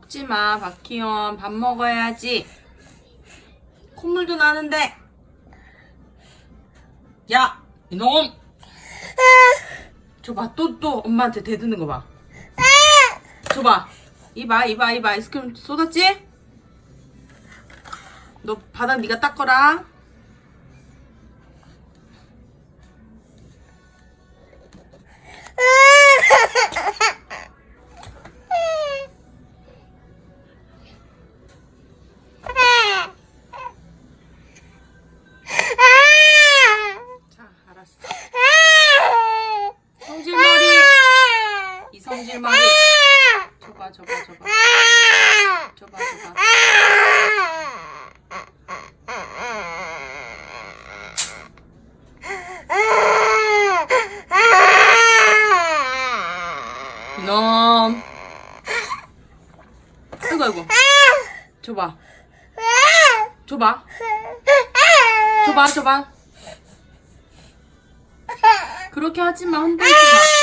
먹지 마, 박희연. 밥 먹어야지. 콧물도 나는데. 야, 이놈! 줘봐, 또, 또 엄마한테 대드는 거 봐. 줘봐. 이봐, 이봐, 이봐. 아이스크림 쏟았지? 너 바닥 네가 닦거라. 이 성질머리. 줘봐, 줘봐, 줘봐. 줘봐, 줘봐. 이놈. 아이고, 아이고. 줘봐. 줘봐. 줘봐, 줘봐. 그렇게 하지 마, 흔들지 마.